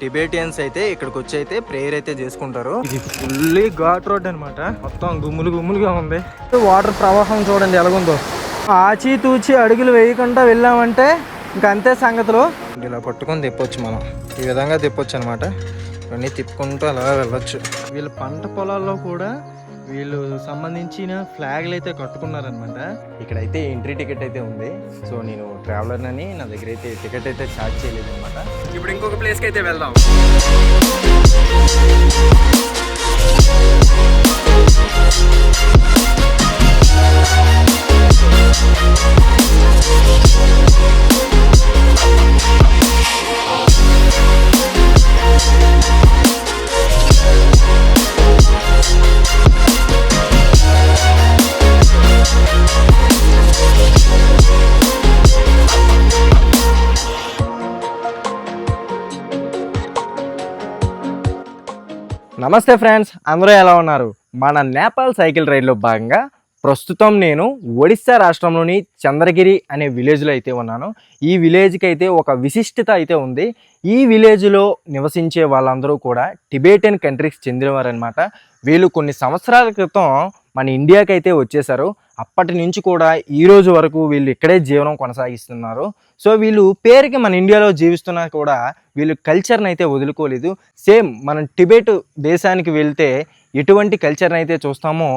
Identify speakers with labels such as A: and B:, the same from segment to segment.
A: టిబేటియన్స్ అయితే ఇక్కడికి వచ్చి అయితే ప్రేయర్ అయితే చేసుకుంటారు. ఇది ఫుల్లీ ఘాట్ రోడ్ అనమాట మొత్తం గుమ్ములు గుమ్ములుగా ఉంది. వాటర్ ప్రవాహం చూడండి ఎలాగుందో. ఆచి తూచి అడుగులు వేయకుండా వెళ్ళామంటే ఇంకా అంతే సంగతులు. ఇలా పట్టుకొని తిప్పొచ్చు మనం. ఈ విధంగా తిప్పొచ్చు అనమాట ఇవన్నీ తిప్పుకుంటూ అలా వెళ్ళొచ్చు. వీళ్ళ పంట పొలాల్లో కూడా వీళ్ళు సంబంధించిన ఫ్లాగ్లు అయితే కట్టుకున్నారనమాట ఇక్కడైతే ఎంట్రీ టికెట్ అయితే ఉంది. సో నేను ట్రావెలర్ అని నా దగ్గర అయితే టికెట్ అయితే ఛార్జ్ చేయలేదు అనమాట ఇప్పుడు ఇంకొక ప్లేస్కి అయితే వెళ్దాం. నమస్తే ఫ్రెండ్స్ అందరూ ఎలా ఉన్నారు? మన నేపాల్ సైకిల్ రైడ్లో భాగంగా ప్రస్తుతం నేను ఒడిస్సా రాష్ట్రంలోని చంద్రగిరి అనే విలేజ్లో అయితే ఉన్నాను. ఈ విలేజ్కి అయితే ఒక విశిష్టత అయితే ఉంది. ఈ విలేజ్లో నివసించే వాళ్ళందరూ కూడా టిబేటియన్ కంట్రీకి చెందినవారనమాట వీళ్ళు కొన్ని సంవత్సరాల క్రితం మన ఇండియాకి అయితే వచ్చేసారు అప్పటి నుంచి కూడా ఈ రోజు వరకు వీళ్ళు ఇక్కడే జీవనం కొనసాగిస్తున్నారు. సో వీళ్ళు పేరుకి మన ఇండియాలో జీవిస్తున్నా కూడా వీళ్ళు కల్చర్ని అయితే వదులుకోలేదు. సేమ్ మనం టిబెట్ దేశానికి వెళ్తే ఎటువంటి కల్చర్ని అయితే చూస్తామో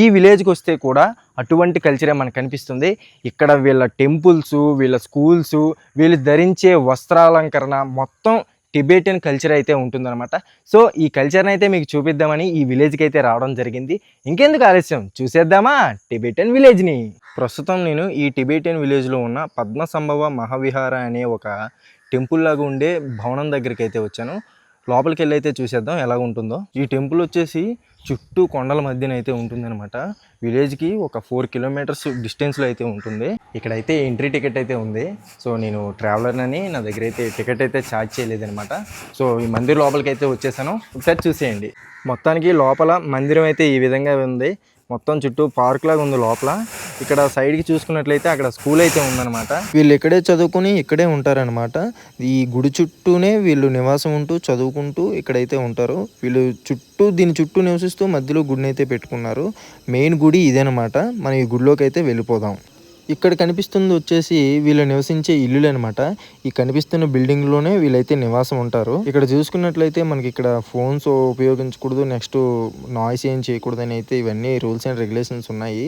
A: ఈ విలేజ్కి వస్తే కూడా అటువంటి కల్చరే మనకు కనిపిస్తుంది. ఇక్కడ వీళ్ళ టెంపుల్స్ వీళ్ళ స్కూల్స్ వీళ్ళు ధరించే వస్త్రాలంకరణ మొత్తం టిబేటియన్ కల్చర్ అయితే ఉంటుందన్నమాట. సో ఈ కల్చర్ని అయితే మీకు చూపిద్దామని ఈ విలేజ్కి అయితే రావడం జరిగింది. ఇంకెందుకు ఆలస్యం? చూసేద్దామా? టిబేటియన్ విలేజ్ని ప్రస్తుతం నేను ఈ టిబేటియన్ విలేజ్లో ఉన్న పద్మసంభవ మహావిహార అనే ఒక టెంపుల్ లాగా ఉండే భవనం దగ్గరికి అయితే వచ్చాను. లోపలికి వెళ్ళి అయితే చూసేద్దాం ఎలా ఉంటుందో. ఈ టెంపుల్ వచ్చేసి చుట్టూ కొండల మధ్యన అయితే ఉంటుందన్నమాట. విలేజ్కి ఒక ఫోర్ కిలోమీటర్స్ డిస్టెన్స్లో అయితే ఉంటుంది. ఇక్కడైతే ఎంట్రీ టికెట్ అయితే ఉంది. సో నేను ట్రావెలర్ అని నా దగ్గర అయితే టికెట్ అయితే ఛార్జ్ చేయలేదనమాట సో ఈ మందిర్ లోపలికి అయితే వచ్చేసాను. ఒకసారి చూసేయండి. మొత్తానికి లోపల మందిరం అయితే ఈ విధంగా ఉంది. మొత్తం చుట్టూ పార్క్ లాగా ఉంది లోపల. ఇక్కడ సైడ్కి చూసుకున్నట్లయితే అక్కడ స్కూల్ అయితే ఉందన్నమాట. వీళ్ళు ఇక్కడే చదువుకుని ఇక్కడే ఉంటారనమాట ఈ గుడి చుట్టూనే వీళ్ళు నివాసం ఉంటూ చదువుకుంటూ ఇక్కడైతే ఉంటారు. వీళ్ళు చుట్టూ దీని చుట్టూ నివసిస్తూ మధ్యలో గుడిని అయితే పెట్టుకున్నారు. మెయిన్ గుడి ఇదేనమాట మనం ఈ గుడిలోకి అయితే వెళ్ళిపోదాం. ఇక్కడ కనిపిస్తుంది వచ్చేసి వీళ్ళు నివసించే ఇల్లులు అనమాట ఈ కనిపిస్తున్న బిల్డింగ్లోనే వీళ్ళైతే నివాసం ఉంటారు. ఇక్కడ చూసుకున్నట్లయితే మనకి ఇక్కడ ఫోన్స్ ఉపయోగించకూడదు. నెక్స్ట్ నాయిస్ ఏం చేయకూడదు అని అయితే ఇవన్నీ రూల్స్ అండ్ రెగ్యులేషన్స్ ఉన్నాయి.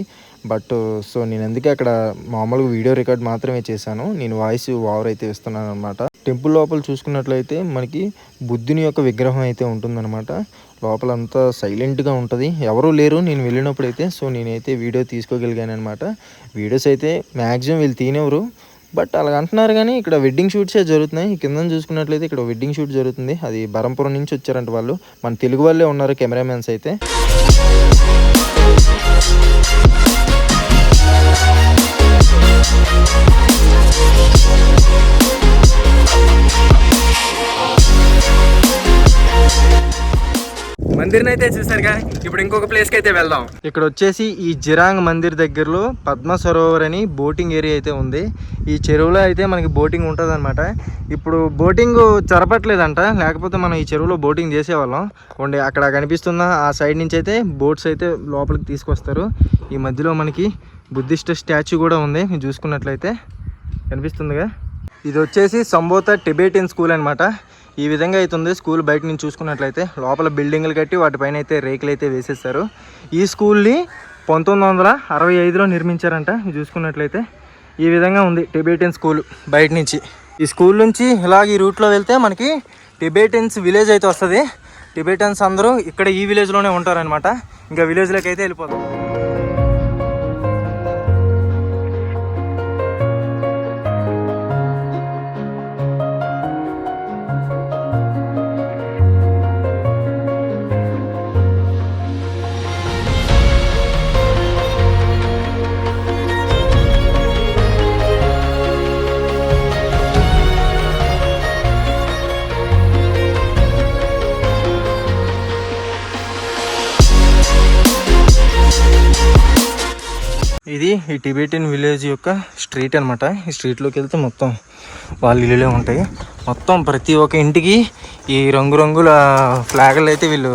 A: బట్ సో నేను అందుకే అక్కడ మామూలుగా వీడియో రికార్డ్ మాత్రమే చేశాను. నేను వాయిస్ ఓవర్ అయితే ఇస్తున్నాను అనమాట టెంపుల్ లోపల చూసుకున్నట్లయితే మనకి బుద్ధుని యొక్క విగ్రహం అయితే ఉంటుందన్నమాట. లోపల అంతా సైలెంట్గా ఉంటుంది. ఎవరూ లేరు. నేను వెళ్ళినప్పుడు అయితే సో నేనైతే వీడియో తీసుకోగలిగాను అనమాట వీడియోస్ అయితే మ్యాక్సిమం వీళ్ళు తీనేవరు బట్ అలా అంటున్నారు కానీ ఇక్కడ వెడ్డింగ్ షూట్సే జరుగుతున్నాయి. కింద చూసుకున్నట్లయితే ఇక్కడ వెడ్డింగ్ షూట్ జరుగుతుంది. అది బరంపురం నుంచి వచ్చారంట వాళ్ళు. మన తెలుగు వాళ్ళే ఉన్నారు కెమెరామెన్స్ అయితే. మందిర్ని అయితే చూసారుగా ఇప్పుడు ఇంకొక ప్లేస్కి అయితే వెళ్దాం. ఇక్కడ వచ్చేసి ఈ జిరాంగ్ మందిర్ దగ్గరలో పద్మ సరోవర్ అని బోటింగ్ ఏరియా అయితే ఉంది. ఈ చెరువులో అయితే మనకి బోటింగ్ ఉంటుంది ఇప్పుడు బోటింగ్ చరపట్లేదంట. లేకపోతే మనం ఈ చెరువులో బోటింగ్ చేసేవాళ్ళం. ఉండి అక్కడ కనిపిస్తున్న ఆ సైడ్ నుంచి అయితే బోట్స్ అయితే లోపలికి తీసుకొస్తారు. ఈ మధ్యలో మనకి బుద్ధిస్ట్ స్టాచ్యూ కూడా ఉంది. చూసుకున్నట్లయితే కనిపిస్తుందిగా. ఇది వచ్చేసి సంబోత టిబేటియన్ స్కూల్ అనమాట ఈ విధంగా అయితే ఉంది స్కూల్ బయట నుంచి చూసుకున్నట్లయితే లోపల బిల్డింగ్లు కట్టి వాటిపైన అయితే రేకులు అయితే వేసేసారు ఈ స్కూల్ని పంతొమ్మిది వందల అరవై ఐదులో నిర్మించారంట. చూసుకున్నట్లయితే ఈ విధంగా ఉంది టిబేటియన్ స్కూల్ బయట నుంచి. ఈ స్కూల్ నుంచి ఇలాగ ఈ రూట్లో వెళ్తే మనకి టిబేటియన్స్ విలేజ్ అయితే వస్తుంది. టిబేటియన్స్ అందరూ ఇక్కడ ఈ విలేజ్లోనే ఉంటారనమాట ఇంకా విలేజ్లోకి అయితే వెళ్ళిపోతాం ఇది ఈ టిబెటియన్ విలేజ్ యొక్క స్ట్రీట్ అనమాట ఈ స్ట్రీట్లోకి వెళ్తే మొత్తం వాళ్ళ ఇల్లులే ఉంటాయి. మొత్తం ప్రతి ఒక్క ఇంటికి ఈ రంగురంగుల ఫ్లాగులు అయితే వీళ్ళు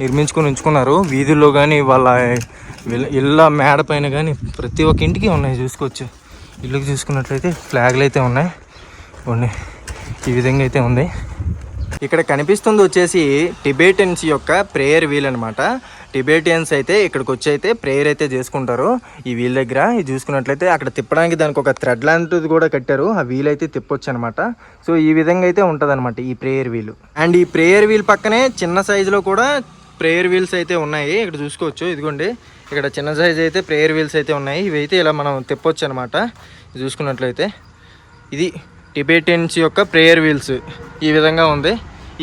A: నిర్మించుకొని ఉంచుకున్నారు. వీధుల్లో కానీ వాళ్ళ ఇళ్ళ మేడ పైన కానీ ప్రతి ఒక్క ఇంటికి ఉన్నాయి చూసుకోవచ్చు. ఇల్లుకి చూసుకున్నట్లయితే ఫ్లాగులు అయితే ఉన్నాయి. ఉన్నాయి. ఈ విధంగా అయితే ఉంది. ఇక్కడ కనిపిస్తుంది వచ్చేసి టిబేటియన్స్ యొక్క ప్రేయర్ వీల్ అనమాట టిబేటియన్స్ అయితే ఇక్కడికి వచ్చి అయితే ప్రేయర్ అయితే చేసుకుంటారు. ఈ వీల్ దగ్గర ఇది చూసుకున్నట్లయితే అక్కడ తిప్పడానికి దానికి ఒక థ్రెడ్ లాంటిది కూడా కట్టారు. ఆ వీల్ అయితే తిప్పొచ్చు అనమాట సో ఈ విధంగా అయితే ఉంటుంది ఈ ప్రేయర్ వీల్. అండ్ ఈ ప్రేయర్ వీల్ పక్కనే చిన్న సైజులో కూడా ప్రేయర్ వీల్స్ అయితే ఉన్నాయి. ఇక్కడ చూసుకోవచ్చు. ఇదిగోండి. ఇక్కడ చిన్న సైజ్ అయితే ప్రేయర్ వీల్స్ అయితే ఉన్నాయి. ఇవి అయితే ఇలా మనం తిప్పొచ్చు అనమాట చూసుకున్నట్లయితే. ఇది టిబేటియన్స్ యొక్క ప్రేయర్ వీల్స్. ఈ విధంగా ఉంది.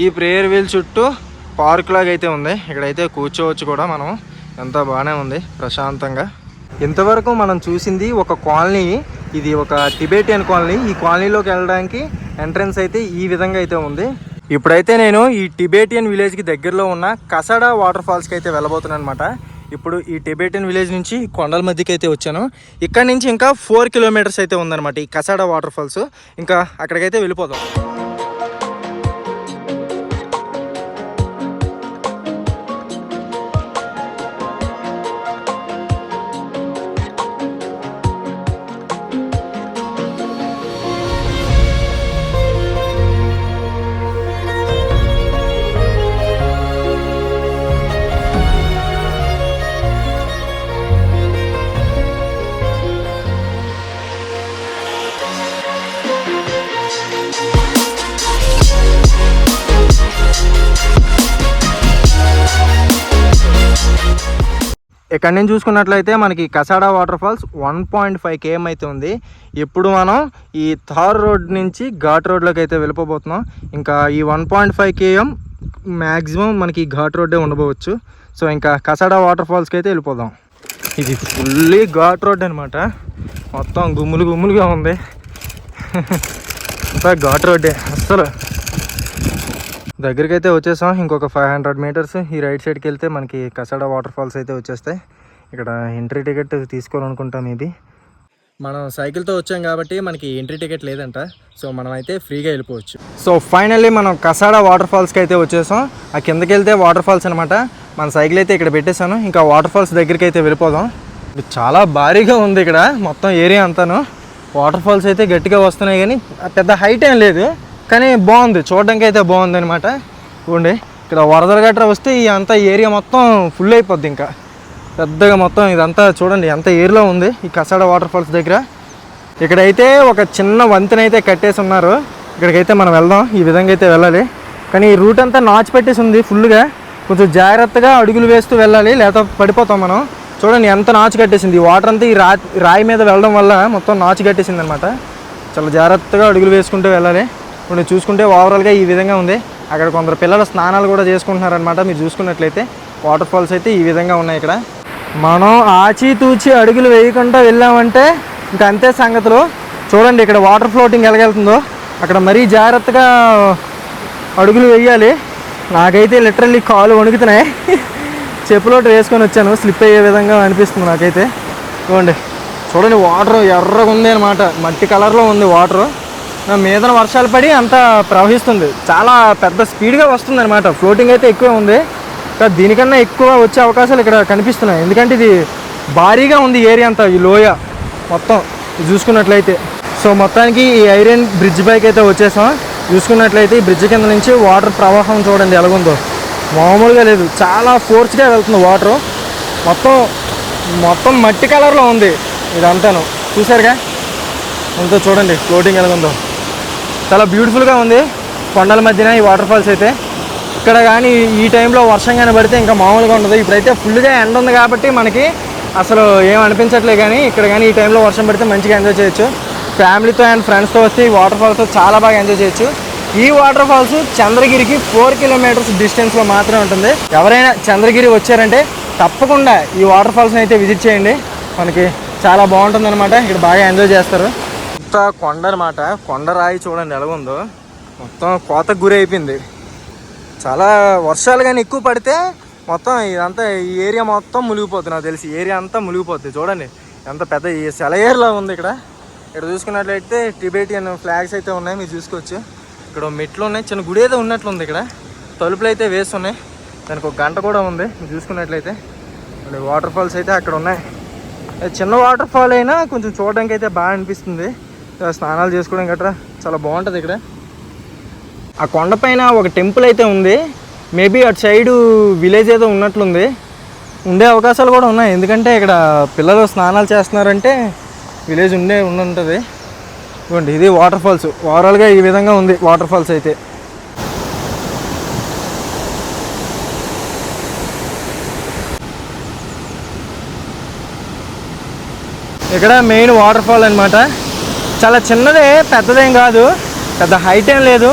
A: ఈ ప్రేయర్ వీల్ చుట్టూ పార్క్ లాగా అయితే ఉంది. ఇక్కడైతే కూర్చోవచ్చు కూడా మనం. ఎంత బాగానే ఉంది ప్రశాంతంగా. ఇంతవరకు మనం చూసింది ఒక కాలనీ. ఇది ఒక టిబేటియన్ కాలనీ. ఈ కాలనీలోకి వెళ్ళడానికి ఎంట్రన్స్ అయితే ఈ విధంగా అయితే ఉంది. ఇప్పుడైతే నేను ఈ టిబేటియన్ విలేజ్కి దగ్గరలో ఉన్న కసడా వాటర్ ఫాల్స్కి అయితే వెళ్ళబోతున్నాను అనమాట ఇప్పుడు ఈ టిబేటియన్ విలేజ్ నుంచి కొండల మధ్యకి అయితే వచ్చాను. ఇక్కడ నుంచి ఇంకా ఫోర్ కిలోమీటర్స్ అయితే ఉందన్నమాట ఈ కసాడా వాటర్ ఫాల్స్ ఇంకా అక్కడికైతే వెళ్ళిపోదాం. ఇక్కడ నుంచి చూసుకున్నట్లయితే మనకి Kasada water falls one point five km అయితే ఉంది. ఇప్పుడు మనం ఈ థార్ రోడ్ నుంచి ఘాట్ రోడ్లోకి అయితే వెళ్ళిపోబోతున్నాం. ఇంకా ఈ one point five km maximum మనకి ఘాట్ రోడ్డే ఉండబోవచ్చు. సో ఇంకా కసాడా వాటర్ ఫాల్స్కి అయితే వెళ్ళిపోదాం. ఇది ఫుల్లీ ఘాట్ రోడ్ అనమాట మొత్తం గుమ్ములు గుమ్ములుగా ఉంది. అంతా ఘాట్ రోడ్డే. అస్సలు దగ్గరికి అయితే వచ్చేసాం. ఇంకొక ఫైవ్ హండ్రెడ్ మీటర్స్ ఈ రైట్ సైడ్కి వెళ్తే మనకి కసాడ వాటర్ ఫాల్స్ అయితే వచ్చేస్తాయి. ఇక్కడ ఎంట్రీ టికెట్ తీసుకోవాలనుకుంటా మేబీ. మనం సైకిల్తో వచ్చాం కాబట్టి మనకి ఎంట్రీ టికెట్ లేదంట. సో మనం అయితే ఫ్రీగా వెళ్ళిపోవచ్చు. సో ఫైనల్లీ మనం కసాడా వాటర్ ఫాల్స్కి అయితే వచ్చేసాం. ఆ కిందకి వెళ్తే వాటర్ ఫాల్స్ అనమాట మన సైకిల్ అయితే ఇక్కడ పెట్టేశాను. ఇంకా వాటర్ ఫాల్స్ దగ్గరికి అయితే వెళ్ళిపోదాం. ఇది చాలా భారీగా ఉంది ఇక్కడ. మొత్తం ఏరియా అంతాను. వాటర్ ఫాల్స్ అయితే గట్టిగా వస్తున్నాయి కానీ పెద్ద హైట్ ఏం లేదు. కానీ బాగుంది. చూడడానికి అయితే బాగుంది అనమాట ఇవ్వండి ఇక్కడ వరదలు గట్రా వస్తే ఈ అంతా ఏరియా మొత్తం ఫుల్ అయిపోద్ది ఇంకా. పెద్దగా మొత్తం ఇదంతా చూడండి ఎంత ఏరియాలో ఉంది ఈ కసాడ వాటర్ ఫాల్స్ దగ్గర. ఇక్కడైతే ఒక చిన్న వంతెన అయితే కట్టేసి ఉన్నారు. ఇక్కడికైతే మనం వెళ్దాం ఈ విధంగా అయితే వెళ్ళాలి. కానీ ఈ రూట్ అంతా నాచు పెట్టేసి ఉంది ఫుల్గా కొంచెం జాగ్రత్తగా అడుగులు వేస్తూ వెళ్ళాలి లేకపోతే పడిపోతాం మనం. చూడండి ఎంత నాచు కట్టేసింది. ఈ వాటర్ అంతా ఈ రా రాయి మీద వెళ్ళడం వల్ల మొత్తం నాచు కట్టేసింది అనమాట చాలా జాగ్రత్తగా అడుగులు వేసుకుంటూ వెళ్ళాలి. ఇప్పుడు చూసుకుంటే ఓవరాల్గా ఈ విధంగా ఉంది. అక్కడ కొందరు పిల్లలు స్నానాలు కూడా చేసుకుంటున్నారనమాట మీరు చూసుకున్నట్లయితే. వాటర్ ఫాల్స్ అయితే ఈ విధంగా ఉన్నాయి ఇక్కడ. మనం ఆచితూచి అడుగులు వేయకుండా వెళ్ళామంటే ఇంకా అంతే సంగతులు. చూడండి ఇక్కడ వాటర్ ఫ్లోటింగ్ ఎలాగెళ్తుందో అక్కడ మరీ జాగ్రత్తగా అడుగులు వేయాలి. నాకైతే లిటరల్లీ కాలు వణుకుతున్నాయి. చెప్పులోటి వేసుకొని వచ్చాను. స్లిప్ అయ్యే విధంగా అనిపిస్తుంది నాకైతే. చూడండి చూడండి వాటర్ ఎర్రగా ఉంది అనమాట మట్టి కలర్లో ఉంది వాటర్ మీదన వర్షాలు పడి అంతా ప్రవహిస్తుంది. చాలా పెద్ద స్పీడ్గా వస్తుంది అనమాట ఫ్లోటింగ్ అయితే ఎక్కువే ఉంది. కానీ దీనికన్నా ఎక్కువ వచ్చే అవకాశాలు ఇక్కడ కనిపిస్తున్నాయి. ఎందుకంటే ఇది భారీగా ఉంది ఏరియా అంతా ఈ లోయ మొత్తం చూసుకున్నట్లయితే. సో మొత్తానికి ఈ ఐరన్ బ్రిడ్జ్ పైకి అయితే వచ్చేసాం. చూసుకున్నట్లయితే ఈ బ్రిడ్జ్ కింద నుంచి వాటర్ ప్రవాహం చూడండి ఎలాగుందో. మామూలుగా లేదు. చాలా ఫోర్స్గా వెళ్తుంది వాటర్. మొత్తం మొత్తం మట్టి కలర్లో ఉంది ఇదంతాను. చూసారుగా అంతా చూడండి. ఫ్లోటింగ్ ఎలాగుందో. చాలా బ్యూటిఫుల్గా ఉంది. కొండల మధ్యన ఈ వాటర్ ఫాల్స్ అయితే. ఇక్కడ కానీ ఈ టైంలో వర్షం కానీ పడితే ఇంకా మామూలుగా ఉండదు. ఇప్పుడైతే ఫుల్గా ఎండ ఉంది కాబట్టి మనకి అసలు ఏం అనిపించట్లేదు కానీ ఇక్కడ కానీ ఈ టైంలో వర్షం పడితే మంచిగా ఎంజాయ్ చేయొచ్చు. ఫ్యామిలీతో అండ్ ఫ్రెండ్స్తో వస్తే ఈ వాటర్ ఫాల్స్ చాలా బాగా ఎంజాయ్ చేయొచ్చు. ఈ వాటర్ ఫాల్స్ చంద్రగిరికి ఫోర్ కిలోమీటర్స్ డిస్టెన్స్లో మాత్రమే ఉంటుంది. ఎవరైనా చంద్రగిరి వచ్చారంటే తప్పకుండా ఈ వాటర్ ఫాల్స్ని అయితే విజిట్ చేయండి. మనకి చాలా బాగుంటుంది అనమాట ఇక్కడ బాగా ఎంజాయ్ చేస్తారు. ఇంత కొండ అనమాట కొండ రాయి చూడండి ఎలాగుందో మొత్తం కోతకు గురి అయిపోయింది. చాలా వర్షాలు కానీ ఎక్కువ పడితే మొత్తం ఇదంతా ఈ ఏరియా మొత్తం మునిగిపోతుంది నాకు తెలిసి. ఏరియా అంతా మునిగిపోతుంది. చూడండి ఎంత పెద్ద ఈ సెలయేరులా ఉంది ఇక్కడ. ఇక్కడ చూసుకున్నట్లయితే టిబేటియన్ ఫ్లాగ్స్ అయితే ఉన్నాయి. మీరు చూసుకోవచ్చు. ఇక్కడ మెట్లు ఉన్నాయి. చిన్న గుడి అయితే ఉన్నట్లుంది ఇక్కడ. తలుపులు అయితే వేస్తున్నాయి. దానికి ఒక గంట కూడా ఉంది. మీరు చూసుకున్నట్లయితే. వాటర్ ఫాల్స్ అయితే అక్కడ ఉన్నాయి. చిన్న వాటర్ ఫాల్ అయినా కొంచెం చూడడానికి అయితే బాగా అనిపిస్తుంది. స్నానాలు చేసుకోవడం గట్రా చాలా బాగుంటుంది ఇక్కడ. ఆ కొండపైన ఒక టెంపుల్ అయితే ఉంది. మేబీ అటు సైడు విలేజ్ ఏదో ఉన్నట్లుంది. ఉండే అవకాశాలు కూడా ఉన్నాయి. ఎందుకంటే ఇక్కడ పిల్లలు స్నానాలు చేస్తున్నారంటే విలేజ్ ఉండే ఉండుంటుంది. ఇవ్వండి ఇది వాటర్ ఫాల్స్. ఓవరాల్గా ఈ విధంగా ఉంది వాటర్ ఫాల్స్ అయితే. ఇక్కడ మెయిన్ వాటర్ ఫాల్ అనమాట చాలా చిన్నదే పెద్దదేం కాదు. పెద్ద హైట్ ఏం లేదు.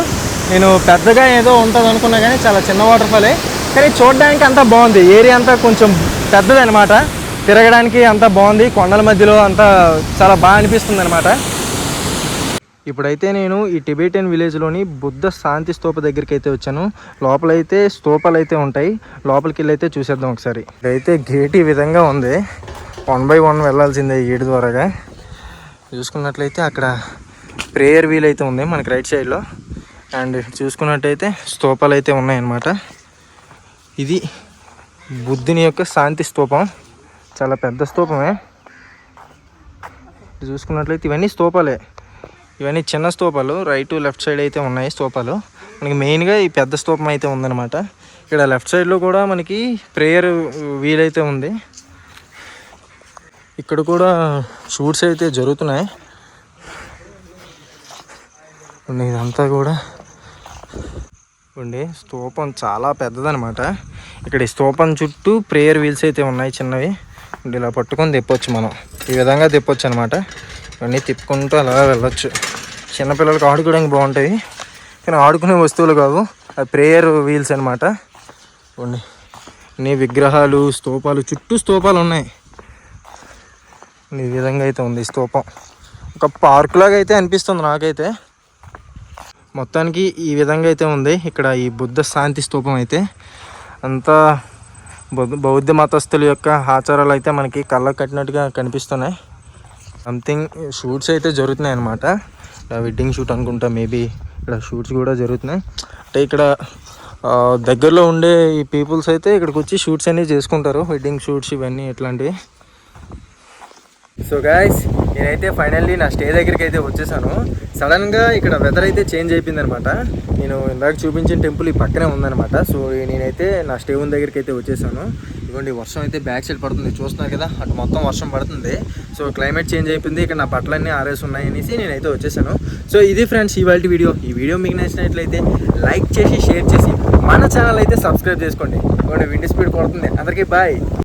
A: నేను పెద్దగా ఏదో ఉంటుంది అనుకున్నా కానీ చాలా చిన్న వాటర్ ఫాలే కానీ చూడడానికి అంతా బాగుంది. ఏరియా అంతా కొంచెం పెద్దది అనమాట తిరగడానికి అంతా బాగుంది. కొండల మధ్యలో అంతా చాలా బాగా అనిపిస్తుంది అనమాట ఇప్పుడైతే నేను ఈ టిబేటియన్ విలేజ్లోని బుద్ధ శాంతి స్తూప దగ్గరికి అయితే వచ్చాను. లోపలైతే స్తూపాలు అయితే ఉంటాయి. లోపలికి వెళ్ళి అయితే చూసేద్దాం ఒకసారి. ఇదైతే గేట్ ఈ విధంగా ఉంది. వన్ బై వన్ వెళ్ళాల్సిందే ఈ గేట్ ద్వారాగా. చూసుకున్నట్లయితే అక్కడ ప్రేయర్ వీల్ అయితే ఉంది మనకి రైట్ సైడ్లో అండ్ చూసుకున్నట్టయితే స్తూపాలు అయితే ఉన్నాయన్నమాట. ఇది బుద్ధుని యొక్క శాంతి స్తూపం. చాలా పెద్ద స్తూపమే. చూసుకున్నట్లయితే ఇవన్నీ స్తూపాలే. ఇవన్నీ చిన్న స్తూపాలు. రైట్ లెఫ్ట్ సైడ్ అయితే ఉన్నాయి స్తూపాలు. మనకి మెయిన్గా ఈ పెద్ద స్తూపం అయితే ఉందన్నమాట. ఇక్కడ లెఫ్ట్ సైడ్లో కూడా మనకి ప్రేయర్ వీలైతే ఉంది. ఇక్కడ కూడా షూట్స్ అయితే జరుగుతున్నాయి. ఇదంతా కూడా. ఉండి స్తూపం చాలా పెద్దదనమాట. ఇక్కడ ఈ స్తూపం చుట్టూ ప్రేయర్ వీల్స్ అయితే ఉన్నాయి చిన్నవి. ఇలా పట్టుకొని తిప్పొచ్చు మనం. ఈ విధంగా తిప్పొచ్చు అనమాట. ఇవన్నీ తిప్పుకుంటూ అలా వెళ్ళొచ్చు. చిన్నపిల్లలకి ఆడుకోవడానికి బాగుంటాయి. కానీ ఆడుకునే వస్తువులు కావు. అది ప్రేయర్ వీల్స్ అనమాట. ఉండి. విగ్రహాలు స్తూపాలు చుట్టూ స్తూపాలు ఉన్నాయి. ఈ విధంగా అయితే ఉంది స్తూపం. ఒక పార్క్ లాగా అయితే అనిపిస్తుంది నాకైతే. మొత్తానికి ఈ విధంగా అయితే ఉంది ఇక్కడ ఈ బుద్ధ శాంతి స్తూపం అయితే. అంతా బౌద్ధ బౌద్ధ మతస్థుల యొక్క ఆచారాలు అయితే మనకి కళ్ళకు కట్టినట్టుగా కనిపిస్తున్నాయి. సంథింగ్ షూట్స్ అయితే జరుగుతున్నాయి అనమాట వెడ్డింగ్ షూట్ అనుకుంటా మేబీ ఇక్కడ షూట్స్ కూడా జరుగుతున్నాయి. అంటే ఇక్కడ దగ్గరలో ఉండే ఈ పీపుల్స్ అయితే ఇక్కడికి వచ్చి షూట్స్ అనేవి చేసుకుంటారు. వెడ్డింగ్ షూట్స్ ఇవన్నీ ఇట్లాంటివి సో గాయస్ నేనైతే ఫైనల్లీ నా స్టే దగ్గరికి అయితే వచ్చేసాను సడన్గా ఇక్కడ వెదర్ అయితే చేంజ్ అయిపోయింది అనమాట నేను ఇందాక చూపించిన టెంపుల్ ఈ పక్కనే ఉందనమాట సో నేనైతే నా స్టే ఉన్న దగ్గరికి అయితే వచ్చేసాను. ఇదిగోండి వర్షం అయితే బ్యాక్ సైడ్ పడుతుంది. చూస్తున్నారు కదా అటు మొత్తం వర్షం పడుతుంది. సో క్లైమేట్ చేంజ్ అయిపోయింది. ఇక్కడ నా బట్టలన్నీ ఆరేసి ఉన్నాయి అనేసి నేనైతే వచ్చేసాను. సో ఇది ఫ్రెండ్స్ ఇవాళ వీడియో. ఈ వీడియో మీకు నచ్చినట్లయితే లైక్ చేసి షేర్ చేసి మన ఛానల్ అయితే సబ్స్క్రైబ్ చేసుకోండి. ఇదిగోండి విండి స్పీడ్ కొడుతుంది. అందరికీ బాయ్